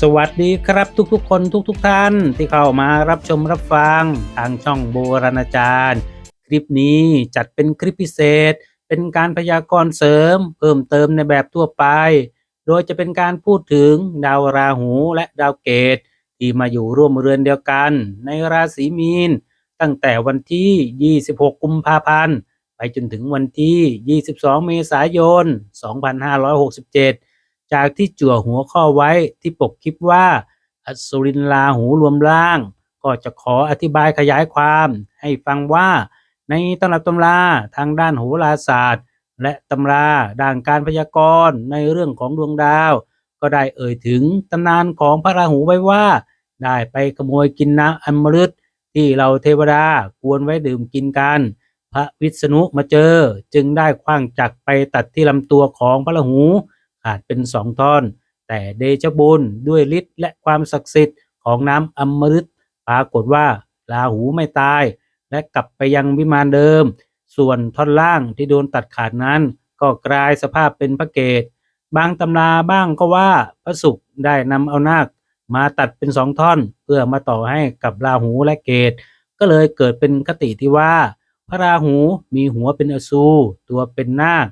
สวัสดีครับทุกๆ คนทุกๆท่านที่เข้ามารับชมรับฟังทางช่องโบราณอาจารย์ คลิปนี้จัดเป็นคลิปพิเศษ เป็นการพยากรณ์เสริม เพิ่มเติมในแบบทั่วไป โดยจะเป็นการพูดถึงดาวราหูและดาวเกตที่มาอยู่ร่วมเรือนเดียวกัน ในราศีมีน ตั้งแต่วันที่ 26 กุมภาพันธ์ ไปจนถึงวันที่ 22 เมษายน 2567 จากที่จั่วหัวข้อไว้ที่ปกคลิปว่าอสุรินลาหูรวมร่าง ก็จะขออธิบายขยายความให้ฟังว่า ในตำรับตำราทางด้านโหราศาสตร์ และตำราด้านการพยากรณ์ในเรื่องของดวงดาว ก็ได้เอ่ยถึงตำนานของพระราหูไว้ว่า ได้ไปขโมยกินน้ำอมฤตที่เราเทวดาควรไว้ดื่มกินกัน พระวิษณุมาเจอจึงได้ขว้างจักรไปตัดที่ลำตัวของพระราหู ขาดเป็นสองท่อน แต่เดชบุญด้วยฤทธิ์และความศักดิ์สิทธิ์ของน้ำอมฤตปรากฏว่าราหูไม่ตาย และกลับไปยังวิมานเดิม ส่วนท่อนล่างที่โดนตัดขาดนั้น ก็กลายสภาพเป็นพระเกศบางตำราบ้างก็ว่าพระศุกร์ได้นำเอานาคมาตัดเป็นสองท่อนเพื่อมาต่อให้กับราหูและเกศก็เลยเกิดเป็นคติที่ว่า พระราหูมีหัวเป็นอสูตัวเป็นนาค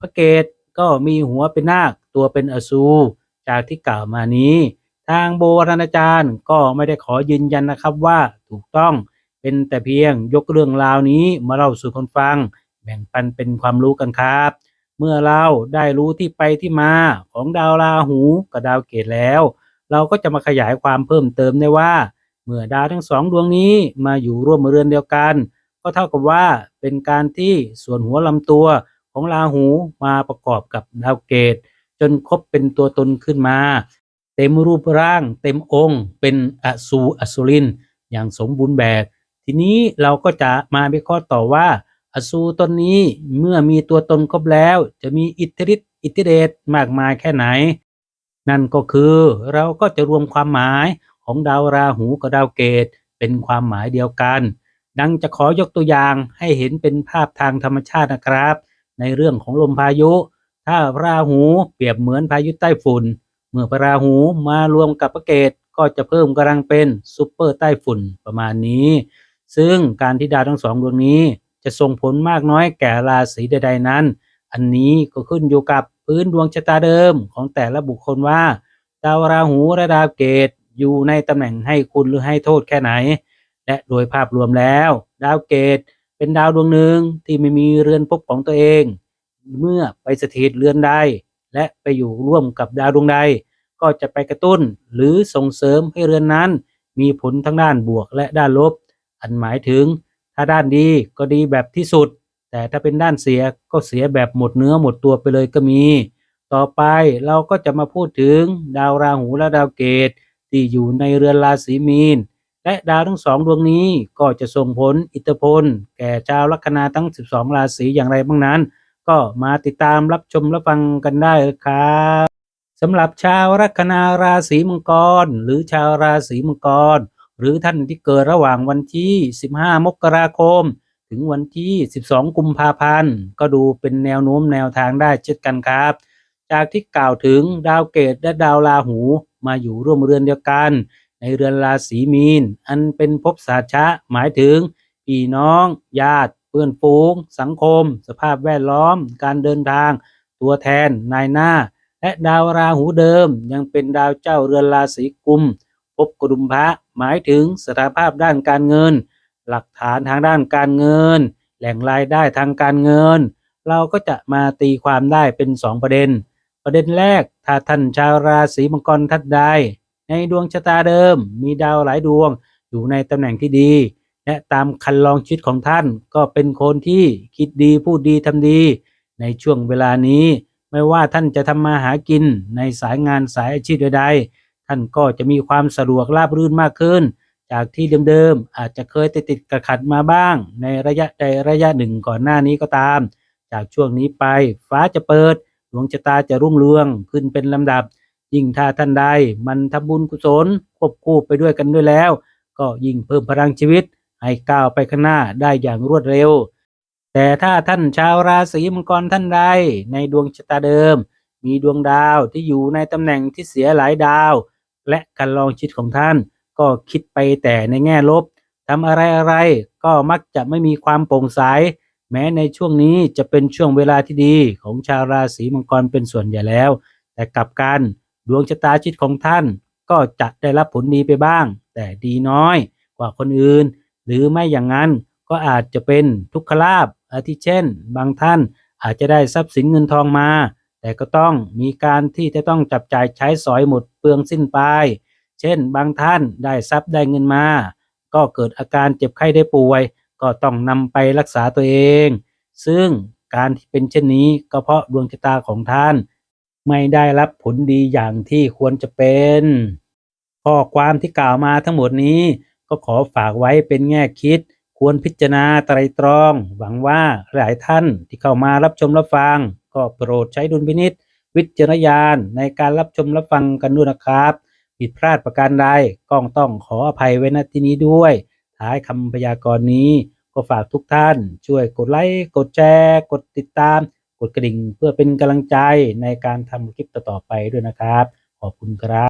พระเกศ ก็มีหัวเป็นนาคตัวเป็นอสูรจากที่กล่าวมานี้ ทางโบราณอาจารย์ก็ไม่ได้ขอยืนยันนะครับว่าถูกต้องเป็นแต่เพียงยกเรื่องราวนี้มาเล่าสู่คนฟัง แบ่งปันเป็นความรู้กันครับ เมื่อเราได้รู้ที่ไปที่มาของดาวราหูกับดาวเกตแล้ว เราก็จะมาขยายความเพิ่มเติมได้ว่า เมื่อดาวทั้งสองดวงนี้มาอยู่ร่วมเรือนเดียวกัน ก็เท่ากับว่าเป็นการที่ส่วนหัวลำตัว ของราหูมาประกอบกับดาวเกต จนครบเป็นตัวตนขึ้นมา เต็มรูปร่าง เต็มองค์ เป็นอสูอสุริน อย่างสมบูรณ์แบบ ทีนี้เราก็จะมาวิเคราะห์ต่อว่าอสูตนนี้เมื่อมีตัวตนครบแล้ว จะมีอิทธิฤทธิ์อิทธิเดชมากมายแค่ไหน นั่นก็คือเราก็จะรวมความหมายของดาวราหูกับดาวเกตเป็นความหมายเดียวกัน ดังจะขอยกตัวอย่างให้เห็นเป็นภาพทางธรรมชาตินะครับ ในเรื่องของลมพายุ ถ้าพระราหูเปรียบเหมือนพายุใต้ฝุ่น เมื่อพระราหูมารวมกับพระเกตก็จะเพิ่มกำลังเป็นซูเปอร์ใต้ฝุ่นประมาณนี้ ซึ่งการที่ดาวทั้งสองดวงนี้จะส่งผลมากน้อยแก่ราศีใด ๆนั้น อันนี้ก็ขึ้นอยู่กับพื้นดวงชะตาเดิมของแต่ละบุคคลว่า ดาวราหูและดาวเกตอยู่ในตำแหน่งให้คุณหรือให้โทษแค่ไหน และโดยภาพรวมแล้ว ดาวเกต เป็นดาวดวงหนึ่งที่ไม่มีเรือนภพของตัวเอง เมื่อไปสถิตเรือนใด และไปอยู่ร่วมกับดาวดวงใด ก็จะไปกระตุ้นหรือส่งเสริมให้เรือนนั้น มีผลทั้งด้านบวกและด้านลบ อันหมายถึง ถ้าด้านดีก็ดีแบบที่สุด แต่ถ้าเป็นด้านเสียก็เสียแบบหมดเนื้อหมดตัวไปเลยก็มี ต่อไปเราก็จะมาพูดถึงดาวราหูและดาวเกตที่อยู่ในเรือนราศีมีน และดาวทั้งสองดวงนี้ก็จะส่งผลอิทธิพล แก่ชาวลัคนาทั้ง 12 ราศีอย่างไรบ้างนั้น ก็มาติดตามรับชมรับฟังกันได้ครับสำหรับชาวลัคนาราศีมังกร หรือชาวราศีมังกร หรือท่านที่เกิดระหว่างวันที่ 15 มกราคม ถึงวันที่ 12 กุมภาพันธ์ก็ดูเป็นแนวโน้มแนวทางได้เช่นกันครับ จากที่กล่าวถึงดาวเกตและดาวราหูมาอยู่ร่วมเรือนเดียวกัน ในเรือนราศีมีน อันเป็นภพสาชะหมายถึงพี่น้อง ญาติ เพื่อนฝูง สังคม สภาพแวดล้อม การเดินทาง ตัวแทน นายหน้า และดาวราหูเดิม ยังเป็นดาวเจ้าเรือนราศีกุมภพกุดุมพะหมายถึงสถานภาพด้านการเงิน หลักฐานทางด้านการเงิน แหล่งรายได้ทางการเงิน เราก็จะมาตีความได้เป็นสองประเด็น ประเด็นแรกถ้าท่านชาวราศีมังกรทัดใด ในดวงชะตาเดิม มีดาวหลายดวง อยู่ในตำแหน่งที่ดี และตามคันลองชีวิตของท่านก็เป็นคนที่คิดดีพูดดีทำดี ในช่วงเวลานี้ ไม่ว่าท่านจะทำมาหากินในสายงานสายอาชีพใดๆท่านก็จะมีความสะดวกราบรื่นมากขึ้น จากที่เดิมๆอาจจะเคยติดติดๆขัดมาบ้าง ในระยะใดระยะหนึ่งก่อนหน้านี้ก็ตาม จากช่วงนี้ไปฟ้าจะเปิดดวงชะตาจะรุ่งเรืองขึ้นเป็นลำดับ ยิ่งถ้าท่านใดมันทำบุญกุศลควบคู่ไปด้วยกันด้วยแล้ว ก็ยิ่งเพิ่มพลังชีวิต ให้ก้าวไปข้างหน้าได้อย่างรวดเร็ว แต่ถ้าท่านชาวราศีมังกรท่านใดในดวงชะตาเดิม มีดวงดาวที่อยู่ในตำแหน่งที่เสียหลายดาว และการลองชีวิตของท่าน ก็คิดไปแต่ในแง่ลบทำอะไรอะไรก็มักจะไม่มีความโปร่งใสแม้ในช่วงนี้จะเป็นช่วงเวลาที่ดีของชาวราศีมังกรเป็นส่วนใหญ่แล้ว แต่กลับกัน ดวงชะตาชีวิตของท่านก็จะได้รับผลดีไปบ้าง แต่ดีน้อยกว่าคนอื่น หรือไม่อย่างนั้นก็อาจจะเป็นทุกขลาภอาทิเช่น บางท่านอาจจะได้ทรัพย์สินเงินทองมา แต่ก็ต้องมีการที่จะต้องจับจ่ายใช้สอยหมดเปลืองสิ้นไป เช่น บางท่านได้ทรัพย์ได้เงินมา ก็เกิดอาการเจ็บไข้ได้ป่วย ก็ต้องนำไปรักษาตัวเอง ซึ่งการที่เป็นเช่นนี้ก็เพราะดวงชะตาของท่าน ไม่ได้รับผลดีอย่างที่ควรจะเป็น ข้อความที่กล่าวมาทั้งหมดนี้ ก็ขอฝากไว้เป็นแง่คิด ควรพิจารณาไตรตรอง หวังว่าหลายท่านที่เข้ามารับชมรับฟัง ก็โปรดใช้ดุลพินิษวิจารณญาณในการรับชมรับฟังกันด้วยนะครับ ผิดพลาดประการใดก็ต้องขออภัยไว้ณที่นี้ด้วย ท้ายคำพยากรณ์นี้ ก็ฝากทุกท่าน ช่วยกดไลค์กดแชร์ กดติดตาม กดกระดิ่งเพื่อเป็นกำลังใจในการทำคลิปต่อๆไปด้วยนะครับ ขอบคุณครับ